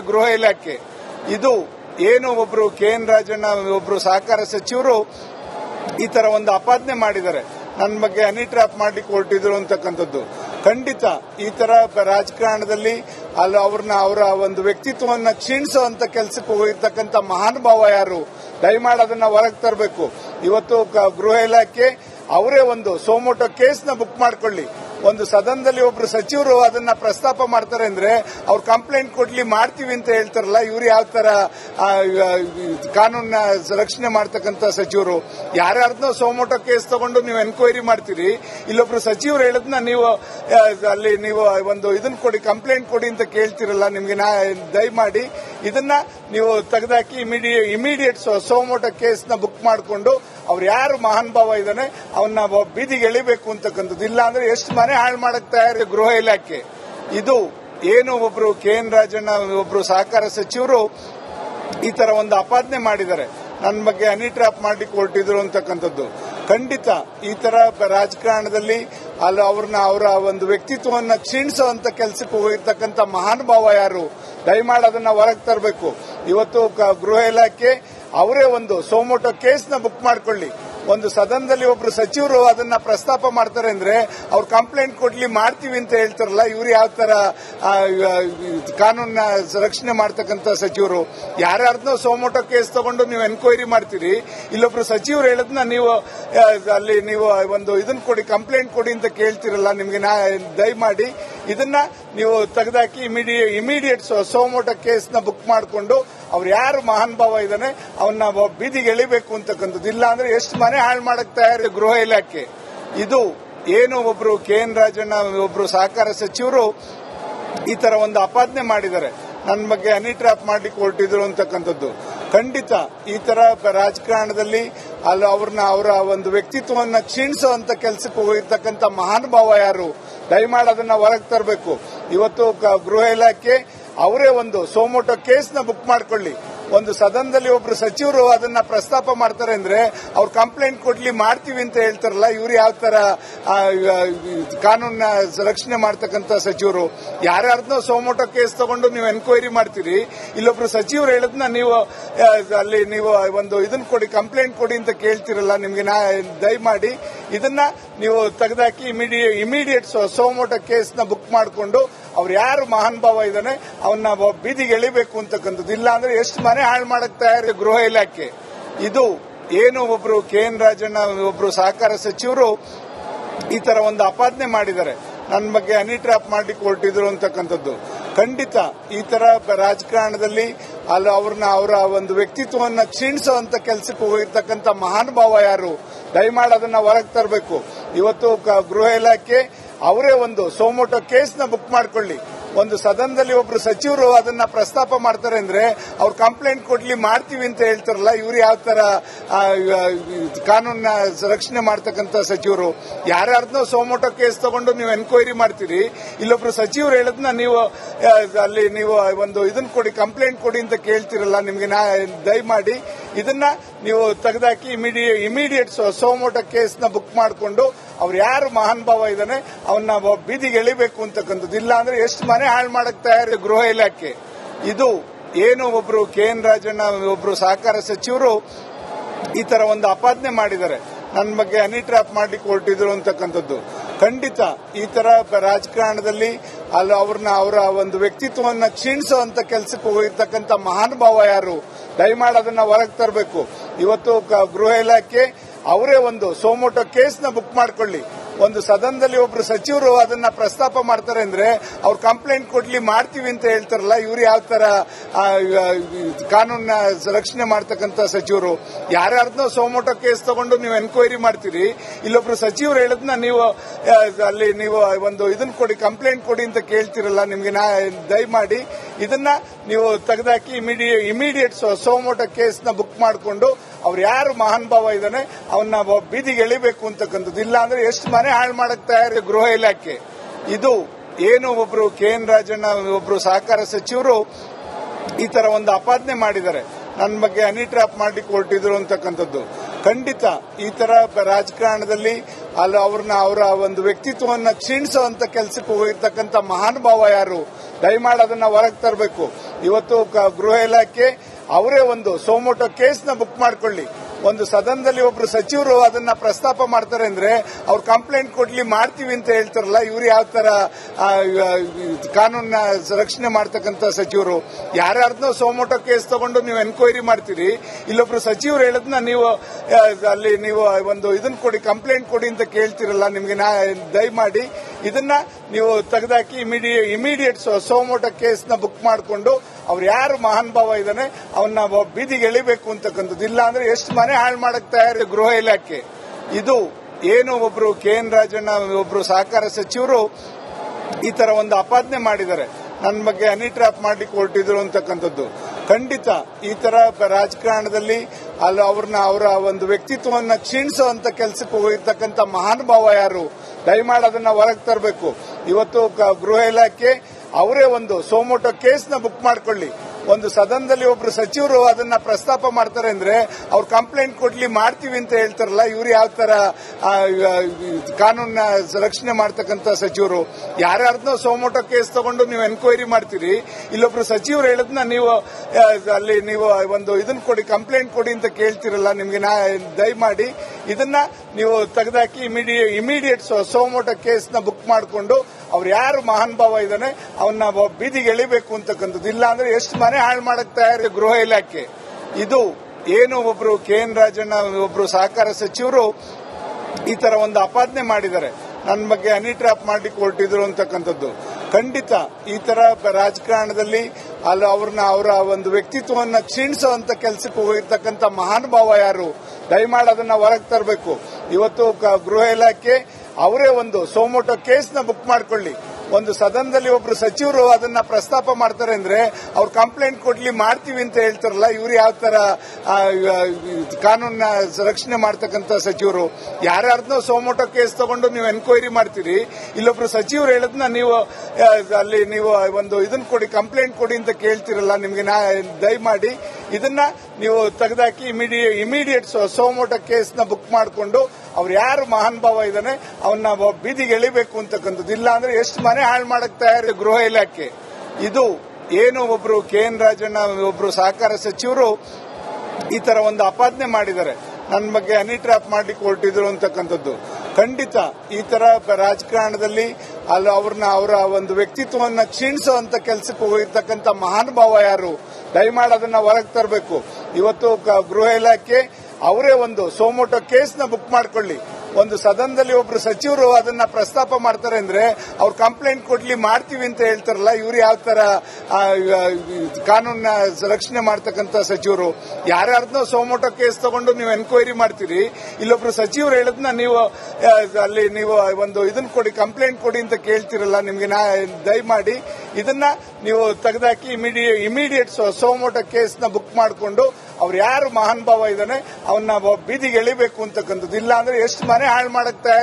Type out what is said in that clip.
ಗೃಹ ಇಲಾಖೆ. ಇದು ಏನು ಒಬ್ರು ಕೆ ಎನ್ ರಾಜಣ್ಣ, ಒಬ್ರು ಸಹಕಾರ ಸಚಿವರು ಈ ತರ ಒಂದು ಅಪಾದನೆ ಮಾಡಿದ್ದಾರೆ. ನನ್ನ ಬಗ್ಗೆ ಹನಿ ಟ್ರ್ಯಾಪ್ ಮಾಡ್ಲಿಕ್ಕೆ ಹೊರಟಿದ್ರು ಅಂತಕ್ಕಂಥದ್ದು. ಖಂಡಿತ ಈ ತರ ರಾಜಕಾರಣದಲ್ಲಿ ಅಲ್ಲಿ ಅವ್ರನ್ನ ಅವರ ಒಂದು ವ್ಯಕ್ತಿತ್ವವನ್ನ ಕ್ಷೀಣಿಸುವಂತ ಕೆಲಸಕ್ಕೆ ಹೋಗಿರ್ತಕ್ಕಂಥ ಮಹಾನುಭಾವ ಯಾರು? ದಯಮಾಡಿ ಅದನ್ನ ಹೊರಗೆ ತರಬೇಕು. ಇವತ್ತು ಗೃಹ ಇಲಾಖೆ ಅವರೇ ಒಂದು ಸೋಮೋಟೋ ಕೇಸ್ನ ಬುಕ್ ಮಾಡ್ಕೊಳ್ಳಿ. ಒಂದು ಸದನದಲ್ಲಿ ಒಬ್ರು ಸಚಿವರು ಅದನ್ನ ಪ್ರಸ್ತಾಪ ಮಾಡ್ತಾರೆ ಅಂದ್ರೆ ಅವ್ರು ಕಂಪ್ಲೇಂಟ್ ಕೊಡ್ಲಿ ಮಾಡ್ತೀವಿ ಅಂತ ಹೇಳ್ತಾರಲ್ಲ, ಇವ್ರು ಯಾವ ತರ ಕಾನೂನ ರಕ್ಷಣೆ ಮಾಡ್ತಕ್ಕಂಥ ಸಚಿವರು? ಯಾರ್ಯಾರ್ದೋ ಸೋಮೋಟೋ ಕೇಸ್ ತಗೊಂಡು ನೀವು ಎನ್ಕ್ವೈರಿ ಮಾಡ್ತೀರಿ, ಇಲ್ಲೊಬ್ರು ಸಚಿವರು ಹೇಳದ್ನ ನೀವು ಅಲ್ಲಿ ನೀವು ಒಂದು ಇದನ್ನ ಕೊಡಿ ಕಂಪ್ಲೇಂಟ್ ಕೊಡಿ ಅಂತ ಕೇಳ್ತಿರಲ್ಲ, ನಿಮ್ಗೆ ನಾ ದಯಮಾಡಿ ಇದನ್ನ ನೀವು ತೆಗೆದಾಕಿ ಇಮಿಡಿಯೇಟ್ ಇಮಿಡಿಯೇಟ್ ಕೇಸ್ನ ಬುಕ್ ಮಾಡಿಕೊಂಡು ಅವ್ರು ಯಾರು ಮಹಾನ್ ಭಾವ ಇದ್ದಾನೆ ಅವನ್ನ ಬೀದಿಗೆ ಎಳಿಬೇಕು ಅಂತಕ್ಕಂಥದ್ದು. ಇಲ್ಲ ಅಂದ್ರೆ ಎಷ್ಟು ಮನೆ ಹಾಳು ಮಾಡಕ್ ತಯಾರಿ ಗೃಹ ಇಲಾಖೆ. ಇದು ಏನು ಒಬ್ರು ಕೆ ಎನ್ ರಾಜಣ್ಣ ಒಬ್ರು ಸಹಕಾರ ಸಚಿವರು ಈ ತರ ಒಂದು ಅಪಾದನೆ ಮಾಡಿದ್ದಾರೆ. ನನ್ನ ಬಗ್ಗೆ ಹನಿ ಟ್ರ್ಯಾಪ್ ಮಾಡ್ಲಿಕ್ಕೆ ಹೊರಟಿದ್ರು ಅಂತಕ್ಕಂಥದ್ದು. ಖಂಡಿತ ಈ ತರ ರಾಜಕಾರಣದಲ್ಲಿ ಅಲ್ಲಿ ಅವ್ರನ್ನ ಅವರ ಒಂದು ವ್ಯಕ್ತಿತ್ವವನ್ನ ಕ್ಷೀಣಿಸುವಂತ ಕೆಲಸಕ್ಕೆ ಹೋಗಿರ್ತಕ್ಕಂಥ ಮಹಾನುಭಾವ ಯಾರು? ದಯಮಾಡಿ ಅದನ್ನ ಹೊರಗೆ ತರಬೇಕು. ಇವತ್ತು ಗೃಹ ಇಲಾಖೆ ಅವರೇ ಒಂದು ಸೋಮೋಟೋ ಕೇಸ್ನ ಬುಕ್ ಮಾಡ್ಕೊಳ್ಳಿ. ಒಂದು ಸದನದಲ್ಲಿ ಒಬ್ರು ಸಚಿವರು ಅದನ್ನ ಪ್ರಸ್ತಾಪ ಮಾಡ್ತಾರೆ ಅಂದ್ರೆ ಅವ್ರು ಕಂಪ್ಲೇಂಟ್ ಕೊಡ್ಲಿ ಮಾಡ್ತೀವಿ ಅಂತ ಹೇಳ್ತಾರಲ್ಲ, ಇವ್ರು ಯಾವ ತರ ಕಾನೂನ ರಕ್ಷಣೆ ಮಾಡ್ತಕ್ಕಂಥ ಸಚಿವರು? ಯಾರ್ಯಾರ್ದೋ ಸೋಮೋಟೋ ಕೇಸ್ ತಗೊಂಡು ನೀವು ಎನ್ಕ್ವೈರಿ ಮಾಡ್ತೀರಿ, ಇಲ್ಲೊಬ್ರು ಸಚಿವರು ಹೇಳದ್ನ ನೀವು ಅಲ್ಲಿ ನೀವು ಒಂದು ಇದನ್ನ ಕೊಡಿ, ಕಂಪ್ಲೇಂಟ್ ಕೊಡಿ ಅಂತ ಕೇಳ್ತಿರಲ್ಲ, ನಿಮ್ಗೆ ನಾ ದಯಮಾಡಿ ಇದನ್ನ ನೀವು ತೆಗೆದಾಕಿ ಇಮಿಡಿಯೇಟ್ ಇಮಿಡಿಯೇಟ್ ಸೋಮೋಟ ಕೇಸ್ನ ಬುಕ್ ಮಾಡಿಕೊಂಡು ಅವ್ರು ಯಾರು ಮಹಾನ್ ಭಾವ ಇದ್ದಾನೆ ಅವನ್ನ ಬೀದಿಗೆ ಎಳಿಬೇಕು ಅಂತಕ್ಕಂಥದ್ದು. ಇಲ್ಲ ಅಂದ್ರೆ ಎಷ್ಟು ಮನೆ ಹಾಳು ಮಾಡಕ್ ತಯಾರಿ ಗೃಹ ಇಲಾಖೆ. ಇದು ಏನು ಒಬ್ರು ಕೆ ಎನ್ ರಾಜಣ್ಣ, ಒಬ್ರು ಸಹಕಾರ ಸಚಿವರು ಈ ತರ ಒಂದು ಅಪಾದನೆ ಮಾಡಿದ್ದಾರೆ. ನನ್ನ ಬಗ್ಗೆ ಹನಿ ಟ್ರ್ಯಾಪ್ ಮಾಡ್ಲಿಕ್ಕೆ ಹೊರಟಿದ್ರು ಅಂತಕ್ಕಂಥದ್ದು. ಖಂಡಿತ ಈ ತರ ರಾಜಕಾರಣದಲ್ಲಿ ಅಲ್ಲಿ ಅವ್ರನ್ನ ಅವರ ಒಂದು ವ್ಯಕ್ತಿತ್ವವನ್ನ ಕ್ಷೀಣಿಸುವಂತ ಕೆಲಸಕ್ಕೆ ಹೋಗಿರ್ತಕ್ಕಂಥ ಮಹಾನುಭಾವ ಯಾರು? ದಯಮಾಡಿ ಅದನ್ನ ಹೊರಗೆ ತರಬೇಕು. ಇವತ್ತು ಗೃಹ ಇಲಾಖೆ ಅವರೇ ಒಂದು ಸೋಮೋಟೋ ಕೇಸ್ನ ಬುಕ್ ಮಾಡ್ಕೊಳ್ಳಿ. ಒಂದು ಸದನದಲ್ಲಿ ಒಬ್ರು ಸಚಿವರು ಅದನ್ನ ಪ್ರಸ್ತಾಪ ಮಾಡ್ತಾರೆ ಅಂದ್ರೆ ಅವ್ರು ಕಂಪ್ಲೇಂಟ್ ಕೊಡ್ಲಿ ಮಾಡ್ತೀವಿ ಅಂತ ಹೇಳ್ತಾರಲ್ಲ, ಇವ್ರು ಯಾವ ತರ ಕಾನೂನ ರಕ್ಷಣೆ ಮಾಡ್ತಕ್ಕಂಥ ಸಚಿವರು? ಯಾರ್ಯಾರ್ದೋ ಸೋಮೋಟೋ ಕೇಸ್ ತಗೊಂಡು ನೀವು ಎನ್ಕ್ವೈರಿ ಮಾಡ್ತೀರಿ, ಇಲ್ಲೊಬ್ರು ಸಚಿವರು ಹೇಳದ್ನ ನೀವು ಅಲ್ಲಿ ನೀವು ಒಂದು ಇದನ್ನ ಕೊಡಿ ಕಂಪ್ಲೇಂಟ್ ಕೊಡಿ ಅಂತ ಕೇಳ್ತಿರಲ್ಲ, ನಿಮ್ಗೆ ನಾ ದಯಮಾಡಿ ಇದನ್ನ ನೀವು ತೆಗೆದಾಕಿ ಇಮಿಡಿಯೇಟ್ ಇಮಿಡಿಯೇಟ್ ಸೋಮೋಟೋ ಕೇಸ್ನ ಬುಕ್ ಮಾಡಿಕೊಂಡು ಅವ್ರು ಯಾರು ಮಹಾನ್ ಭಾವ ಇದ್ದಾನೆ ಅವನ್ನ ಬೀದಿಗೆ ಎಳಿಬೇಕು ಅಂತಕ್ಕಂಥದ್ದು. ಇಲ್ಲ ಅಂದ್ರೆ ಎಷ್ಟು ಮನೆ ಹಾಳು ಮಾಡಕ್ ತಯಾರಿ ಗೃಹ ಇಲಾಖೆ. ಇದು ಏನು ಒಬ್ರು ಕೆ ಎನ್ ರಾಜಣ್ಣ ಒಬ್ರು ಸಹಕಾರ ಸಚಿವರು ಈ ತರ ಒಂದು ಅಪಾದನೆ ಮಾಡಿದ್ದಾರೆ. ನನ್ನ ಬಗ್ಗೆ ಹನಿ ಟ್ರಾಪ್ ಮಾಡಿ ಹೊರಟಿದ್ರು ಅಂತಕ್ಕಂಥದ್ದು. ಖಂಡಿತ ಈ ತರ ರಾಜಕಾರಣದಲ್ಲಿ ಅಲ್ಲಿ ಅವ್ರನ್ನ ಅವರ ಒಂದು ವ್ಯಕ್ತಿತ್ವವನ್ನ ಕ್ಷೀಣಿಸುವಂತ ಕೆಲಸಕ್ಕೆ ಹೋಗಿರ್ತಕ್ಕಂಥ ಮಹಾನುಭಾವ ಯಾರು? ದಯಮಾಡಿ ಅದನ್ನ ಹೊರಗೆ ತರಬೇಕು. ಇವತ್ತು ಗೃಹ ಇಲಾಖೆ ಅವರೇ ಒಂದು ಸೋಮೋಟೋ ಕೇಸ್ನ ಬುಕ್ ಮಾಡಿಕೊಳ್ಳಿ. ಒಂದು ಸದನದಲ್ಲಿ ಒಬ್ರು ಸಚಿವರು ಅದನ್ನ ಪ್ರಸ್ತಾಪ ಮಾಡ್ತಾರೆ ಅಂದ್ರೆ ಅವ್ರು ಕಂಪ್ಲೇಂಟ್ ಕೊಡ್ಲಿ ಮಾಡ್ತೀವಿ ಅಂತ ಹೇಳ್ತಾರಲ್ಲ ಇವ್ರು ಯಾವ ತರ ಆ, ಆ, ಕಾನೂನ ರಕ್ಷಣೆ ಮಾಡ್ತಕ್ಕಂಥ ಸಚಿವರು? ಯಾರ್ಯಾರ್ದೋ ಸೋಮೋಟೋ ಕೇಸ್ ತಗೊಂಡು ನೀವು ಎನ್ಕ್ವೈರಿ ಮಾಡ್ತೀರಿ ಇಲ್ಲೊಬ್ರು ಸಚಿವರು ಹೇಳದ್ನ ನೀವು ಅಲ್ಲಿ ನೀವು ಒಂದು ಇದನ್ನ ಕೊಡಿ ಕಂಪ್ಲೇಂಟ್ ಕೊಡಿ ಅಂತ ಕೇಳ್ತಿರಲ್ಲ ನಿಮ್ಗೆ ನಾ ದಯಮಾಡಿ ಇದನ್ನ ನೀವು ತೆಗೆದಾಕಿ ಇಮಿಡಿಯೇಟ್ ಇಮಿಡಿಯೇಟ್ ಸೋಮೋಟ ಕೇಸ್ನ ಬುಕ್ ಮಾಡಿಕೊಂಡು ಅವ್ರು ಯಾರು ಮಹಾನ್ ಭಾವ ಇದ್ದಾನೆ ಅವನ್ನ ಬೀದಿಗೆ ಎಳಿಬೇಕು ಅಂತಕ್ಕಂಥದ್ದು. ಇಲ್ಲ ಅಂದ್ರೆ ಎಷ್ಟು ಮನೆ ಹಾಳು ಮಾಡಕ್ ತಯಾರಿ ಗೃಹ ಇಲಾಖೆ. ಇದು ಏನು ಒಬ್ರು ಕೆ ಎನ್ ರಾಜಣ್ಣ, ಒಬ್ರು ಸಹಕಾರ ಸಚಿವರು ಈ ತರ ಒಂದು ಅಪಾದನೆ ಮಾಡಿದ್ದಾರೆ. ನನ್ನ ಬಗ್ಗೆ ಹನಿ ಟ್ರ್ಯಾಪ್ ಮಾಡ್ಲಿಕ್ಕೆ ಹೊರಟಿದ್ರು ಅಂತಕ್ಕಂಥದ್ದು. ಖಂಡಿತ ಈ ತರ ರಾಜಕಾರಣದಲ್ಲಿ ಅಲ್ಲಿ ಅವ್ರನ್ನ ಅವರ ಒಂದು ವ್ಯಕ್ತಿತ್ವವನ್ನ ಕ್ಷೀಣಿಸುವಂತ ಕೆಲಸಕ್ಕೆ ಹೋಗಿರ್ತಕ್ಕಂಥ ಮಹಾನುಭಾವ ಯಾರು? ದಯಮಾಡಿ ಅದನ್ನ ಹೊರಗೆ ತರಬೇಕು. ಇವತ್ತು ಗೃಹ ಇಲಾಖೆ ಅವರೇ ಒಂದು ಸೋಮೋಟೋ ಕೇಸ್ನ ಬುಕ್ ಮಾಡ್ಕೊಳ್ಳಿ. ಒಂದು ಸದನದಲ್ಲಿ ಒಬ್ರು ಸಚಿವರು ಅದನ್ನ ಪ್ರಸ್ತಾಪ ಮಾಡ್ತಾರೆ ಅಂದ್ರೆ ಅವ್ರು ಕಂಪ್ಲೇಂಟ್ ಕೊಡ್ಲಿ ಮಾಡ್ತೀವಿ ಅಂತ ಹೇಳ್ತಾರಲ್ಲ, ಇವ್ರು ಯಾವ ತರ ಕಾನೂನ ರಕ್ಷಣೆ ಮಾಡ್ತಕ್ಕಂಥ ಸಚಿವರು? ಯಾರ್ಯಾರ್ದೋ ಸೋಮೋಟೋ ಕೇಸ್ ತಗೊಂಡು ನೀವು ಎನ್ಕ್ವೈರಿ ಮಾಡ್ತೀರಿ, ಇಲ್ಲೊಬ್ರು ಸಚಿವರು ಹೇಳದ್ನ ನೀವು ಅಲ್ಲಿ ನೀವು ಒಂದು ಇದನ್ನ ಕೊಡಿ ಕಂಪ್ಲೇಂಟ್ ಕೊಡಿ ಅಂತ ಕೇಳ್ತಿರಲ್ಲ, ನಿಮ್ಗೆ ನಾ, ದಯಮಾಡಿ ಇದನ್ನ ನೀವು ತೆಗೆದಾಕಿ ಇಮಿಡಿಯೇಟ್ ಇಮಿಡಿಯೇಟ್ ಸೋಮೋಟೋ ಕೇಸ್ನ ಬುಕ್ ಮಾಡಿಕೊಂಡು ಅವ್ರು ಯಾರು ಮಹಾನ್ ಭಾವ ಇದ್ದಾನೆ ಅವನ್ನ ಬೀದಿಗೆ ಎಳಿಬೇಕು ಅಂತಕ್ಕಂಥದ್ದು. ಇಲ್ಲ ಅಂದ್ರೆ ಎಷ್ಟು ಮನೆ ಹಾಳು ಮಾಡಕ್ ತಯಾರಿ ಗೃಹ ಇಲಾಖೆ. ಇದು ಏನು ಒಬ್ರು ಕೆ ಎನ್ ರಾಜಣ್ಣ ಒಬ್ರು ಸಹಕಾರ ಸಚಿವರು ಈ ತರ ಒಂದು ಅಪಾದನೆ ಮಾಡಿದ್ದಾರೆ. ನನ್ನ ಬಗ್ಗೆ ಹನಿ ಟ್ರ್ಯಾಪ್ ಮಾಡ್ಲಿಕ್ಕೆ ಹೊರಟಿದ್ರು ಅಂತಕ್ಕಂಥದ್ದು. ಖಂಡಿತ ಈ ತರ ರಾಜಕಾರಣದಲ್ಲಿ ಅಲ್ಲಿ ಅವ್ರನ್ನ ಅವರ ಒಂದು ವ್ಯಕ್ತಿತ್ವವನ್ನು ಕ್ಷೀಣಿಸುವಂತ ಕೆಲಸಕ್ಕೆ ಹೋಗಿರ್ತಕ್ಕಂಥ ಮಹಾನುಭಾವ ಯಾರು? ದಯಮಾಡಿ ಅದನ್ನ ಹೊರಗೆ ತರಬೇಕು. ಇವತ್ತು ಗೃಹ ಇಲಾಖೆ ಅವರೇ ಒಂದು ಸೋಮೋಟೋ ಕೇಸ್ನ ಬುಕ್ ಮಾಡ್ಕೊಳ್ಳಿ. ಒಂದು ಸದನದಲ್ಲಿ ಒಬ್ರು ಸಚಿವರು ಅದನ್ನ ಪ್ರಸ್ತಾಪ ಮಾಡ್ತಾರೆ ಅಂದ್ರೆ ಅವ್ರು ಕಂಪ್ಲೇಂಟ್ ಕೊಡ್ಲಿ ಮಾಡ್ತೀವಿ ಅಂತ ಹೇಳ್ತಾರಲ್ಲ, ಇವ್ರು ಯಾವ ತರ ಕಾನೂನ ರಕ್ಷಣೆ ಮಾಡ್ತಕ್ಕಂಥ ಸಚಿವರು? ಯಾರ್ಯಾರ್ದೋ ಸೋಮೋಟೋ ಕೇಸ್ ತಗೊಂಡು ನೀವು ಎನ್ಕ್ವೈರಿ ಮಾಡ್ತೀರಿ, ಇಲ್ಲೊಬ್ರು ಸಚಿವರು ಹೇಳದ್ನ ನೀವು ಅಲ್ಲಿ ನೀವು ಒಂದು ಇದನ್ನ ಕೊಡಿ ಕಂಪ್ಲೇಂಟ್ ಕೊಡಿ ಅಂತ ಕೇಳ್ತಿರಲ್ಲ, ನಿಮ್ಗೆ ನಾ ದಯಮಾಡಿ ಇದನ್ನ ನೀವು ತೆಗೆದಾಕಿ ಇಮಿಡಿಯೇಟ್ ಇಮಿಡಿಯೇಟ್ ಸೋಮೋಟ ಕೇಸ್ನ ಬುಕ್ ಮಾಡಿಕೊಂಡು ಅವ್ರು ಯಾರು ಮಹಾನ್ ಭಾವ ಇದ್ದಾನೆ ಅವನ್ನ ಬೀದಿಗೆ ಎಳಿಬೇಕು ಅಂತಕ್ಕಂಥದ್ದು. ಇಲ್ಲ ಅಂದ್ರೆ ಎಷ್ಟು ಮನೆ ಹಾಳು ಮಾಡಕ್ ತಯಾರಿ ಗೃಹ ಇಲಾಖೆ. ಇದು ಏನು ಒಬ್ರು ಕೆ ಎನ್ ರಾಜಣ್ಣ ಒಬ್ರು ಸಹಕಾರ ಸಚಿವರು ಈ ತರ ಒಂದು ಅಪಾದನೆ ಮಾಡಿದ್ದಾರೆ. ನನ್ನ ಬಗ್ಗೆ ಹನಿ ಟ್ರ್ಯಾಪ್ ಮಾಡ್ಲಿಕ್ಕೆ ಹೊರಟಿದ್ರು ಅಂತಕ್ಕಂಥದ್ದು. ಖಂಡಿತ ಈ ತರ ರಾಜಕಾರಣದಲ್ಲಿ ಅಲ್ಲಿ ಅವ್ರನ್ನ ಅವರ ಒಂದು ವ್ಯಕ್ತಿತ್ವವನ್ನ ಕ್ಷೀಣಿಸುವಂತ ಕೆಲಸಕ್ಕೆ ಹೋಗಿರ್ತಕ್ಕಂಥ ಮಹಾನುಭಾವ ಯಾರು? ದಯಮಾಡಿ ಅದನ್ನ ಹೊರಗೆ ತರಬೇಕು. ಇವತ್ತು ಗೃಹ ಇಲಾಖೆ ಅವರೇ ಒಂದು ಸೋಮೋಟೋ ಕೇಸ್ನ ಬುಕ್ ಮಾಡ್ಕೊಳ್ಳಿ. ಒಂದು ಸದನದಲ್ಲಿ ಒಬ್ರು ಸಚಿವರು ಅದನ್ನ ಪ್ರಸ್ತಾಪ ಮಾಡ್ತಾರೆ ಅಂದ್ರೆ ಅವ್ರು ಕಂಪ್ಲೇಂಟ್ ಕೊಡ್ಲಿ ಮಾಡ್ತೀವಿ ಅಂತ ಹೇಳ್ತಾರಲ್ಲ, ಇವ್ರು ಯಾವ ತರ ಕಾನೂನ ರಕ್ಷಣೆ ಮಾಡ್ತಕ್ಕಂತ ಸಚಿವರು? ಯಾರ್ಯಾರ್ದೋ ಸೋಮೋಟೋ ಕೇಸ್ ತಗೊಂಡು ನೀವು ಎನ್ಕ್ವೈರಿ ಮಾಡ್ತೀರಿ, ಇಲ್ಲೊಬ್ರು ಸಚಿವರು ಹೇಳದ್ನ ನೀವು ಅಲ್ಲಿ ನೀವು ಒಂದು ಇದನ್ನ ಕೊಡಿ ಕಂಪ್ಲೇಂಟ್ ಕೊಡಿ ಅಂತ ಕೇಳ್ತಿರಲ್ಲ, ನಿಮ್ಗೆ ನಾ, ದಯಮಾಡಿ ಇದನ್ನ ನೀವು ತೆಗೆದಾಕಿ ಇಮಿಡಿಯೇಟ್ ಇಮಿಡಿಯೇಟ್ ಕೇಸ್ನ ಬುಕ್ ಮಾಡಿಕೊಂಡು ಅವ್ರು ಯಾರು ಮಹಾನ್ ಭಾವ ಇದ್ದಾನೆ ಅವನ್ನ ಬೀದಿಗೆ ಎಳಿಬೇಕು ಅಂತಕ್ಕಂಥದ್ದು. ಇಲ್ಲ ಅಂದ್ರೆ ಎಷ್ಟು ಮನೆ ಹಾಳು ಮಾಡಕ್ ತಯಾರಿ ಗೃಹ ಇಲಾಖೆ. ಇದು ಏನು ಒಬ್ರು ಕೆ ಎನ್ ರಾಜಣ್ಣ, ಒಬ್ರು ಸಹಕಾರ ಸಚಿವರು ಈ ತರ ಒಂದು ಅಪಾದನೆ ಮಾಡಿದ್ದಾರೆ. ನನ್ನ ಬಗ್ಗೆ ಹನಿ ಟ್ರ್ಯಾಪ್ ಮಾಡ್ಲಿಕ್ಕೆ ಹೊರಟಿದ್ರು ಅಂತಕ್ಕಂಥದ್ದು. ಖಂಡಿತ ಈ ತರ ರಾಜಕಾರಣದಲ್ಲಿ ಅಲ್ಲಿ ಅವ್ರನ್ನ ಅವರ ಒಂದು ವ್ಯಕ್ತಿತ್ವವನ್ನ ಕ್ಷೀಣಿಸುವಂತ ಕೆಲಸಕ್ಕೆ ಹೋಗಿರ್ತಕ್ಕಂಥ ಮಹಾನುಭಾವ ಯಾರು? ದಯಮಾಡಿ ಅದನ್ನ ಹೊರಗೆ ತರಬೇಕು. ಇವತ್ತು ಗೃಹ ಇಲಾಖೆ ಅವರೇ ಒಂದು ಸೋಮೋಟೋ ಕೇಸ್ನ ಬುಕ್ ಮಾಡ್ಕೊಳ್ಳಿ. ಒಂದು ಸದನದಲ್ಲಿ ಒಬ್ರು ಸಚಿವರು ಅದನ್ನ ಪ್ರಸ್ತಾಪ ಮಾಡ್ತಾರೆ ಅಂದ್ರೆ ಅವ್ರು ಕಂಪ್ಲೇಂಟ್ ಕೊಡ್ಲಿ ಮಾಡ್ತೀವಿ ಅಂತ ಹೇಳ್ತಾರಲ್ಲ, ಇವ್ರು ಯಾವ ತರ ಕಾನೂನ ರಕ್ಷಣೆ ಮಾಡ್ತಕ್ಕಂತ ಸಚಿವರು? ಯಾರ್ಯಾರ್ದೋ ಸೋಮೋಟೋ ಕೇಸ್ ತಗೊಂಡು ನೀವು ಎನ್ಕ್ವೈರಿ ಮಾಡ್ತೀರಿ, ಇಲ್ಲೊಬ್ರು ಸಚಿವರು ಹೇಳದ್ನ ನೀವು ಅಲ್ಲಿ ನೀವು ಒಂದು ಇದನ್ನ ಕೊಡಿ ಕಂಪ್ಲೇಂಟ್ ಕೊಡಿ ಅಂತ ಕೇಳ್ತಿರಲ್ಲ, ನಿಮ್ಗೆ ನಾ ದಯಮಾಡಿ ಇದನ್ನ ನೀವು ತೆಗೆದಾಕಿ ಇಮಿಡಿಯೇಟ್ ಇಮಿಡಿಯೇಟ್ ಸೋಮೋಟ ಕೇಸ್ನ ಬುಕ್ ಮಾಡಿಕೊಂಡು ಅವ್ರು ಯಾರು ಮಹಾನ್ ಭಾವ ಇದ್ದಾನೆ ಅವನ್ನ ಬೀದಿಗೆ ಎಳಿಬೇಕು ಅಂತಕ್ಕಂಥದ್ದು. ಇಲ್ಲ ಅಂದ್ರೆ ಎಷ್ಟು ಮನೆ ಹಾಳು ಮಾಡಕ್ ತಯಾರಿ ಗೃಹ ಇಲಾಖೆ. ಇದು ಏನು ಒಬ್ರು ಕೆ ಎನ್ ರಾಜಣ್ಣ ಒಬ್ರು ಸಹಕಾರ ಸಚಿವರು ಈ ತರ ಒಂದು ಅಪಾದನೆ ಮಾಡಿದ್ದಾರೆ. ನನ್ನ ಬಗ್ಗೆ ಹನಿ ಟ್ರ್ಯಾಪ್ ಮಾಡ್ಲಿಕ್ಕೆ ಹೊರಟಿದ್ರು ಅಂತಕ್ಕಂಥದ್ದು. ಖಂಡಿತ ಈ ತರ ರಾಜಕಾರಣದಲ್ಲಿ ಅಲ್ಲಿ ಅವ್ರನ್ನ ಅವರ ಒಂದು ವ್ಯಕ್ತಿತ್ವವನ್ನ ಕ್ಷೀಣಿಸುವಂತ ಕೆಲಸಕ್ಕೆ ಹೋಗಿರ್ತಕ್ಕಂಥ ಮಹಾನುಭಾವ ಯಾರು? ದಯಮಾಡಿ ಅದನ್ನ ಹೊರಗೆ ತರಬೇಕು. ಇವತ್ತು ಗೃಹ ಇಲಾಖೆ ಅವರೇ ಒಂದು ಸೋಮೋಟೋ ಕೇಸ್ನ ಬುಕ್ ಮಾಡ್ಕೊಳ್ಳಿ. ಒಂದು ಸದನದಲ್ಲಿ ಒಬ್ರು ಸಚಿವರು ಅದನ್ನ ಪ್ರಸ್ತಾಪ ಮಾಡ್ತಾರೆ ಅಂದ್ರೆ ಅವ್ರು ಕಂಪ್ಲೇಂಟ್ ಕೊಡ್ಲಿ ಮಾಡ್ತೀವಿ ಅಂತ ಹೇಳ್ತಾರಲ್ಲ, ಇವ್ರು ಯಾವ ತರ ಕಾನೂನ ರಕ್ಷಣೆ ಮಾಡ್ತಕ್ಕಂಥ ಸಚಿವರು ಯಾರ್ಯಾರ್ದೋ ಸೋಮೋಟೋ ಕೇಸ್ ತಗೊಂಡು ನೀವು ಎನ್ಕ್ವೈರಿ ಮಾಡ್ತೀರಿ, ಇಲ್ಲೊಬ್ರು ಸಚಿವರು ಹೇಳದ್ನ ನೀವು ಅಲ್ಲಿ ನೀವು ಒಂದು ಇದನ್ನ ಕೊಡಿ ಕಂಪ್ಲೇಂಟ್ ಕೊಡಿ ಅಂತ ಕೇಳ್ತಿರಲ್ಲ, ನಿಮ್ಗೆ ನಾ, ದಯಮಾಡಿ ಇದನ್ನ ನೀವು ತೆಗೆದಾಕಿ ಇಮಿಡಿಯೇಟ್ ಇಮಿಡಿಯೇಟ್ ಸೋಮೋಟೋ ನ ಬುಕ್ ಮಾಡಿಕೊಂಡು ಅವ್ರು ಯಾರು ಮಹಾನ್ ಭಾವ ಇದ್ದಾನೆ, ಅವನ್ನ ಬೀದಿಗೆ ಎಳಿಬೇಕು ಅಂತಕ್ಕಂಥದ್ದು. ಇಲ್ಲ ಅಂದ್ರೆ ಎಷ್ಟು ಮನೆ ಹಾಳು ಮಾಡಕ್ ತಯಾರಿ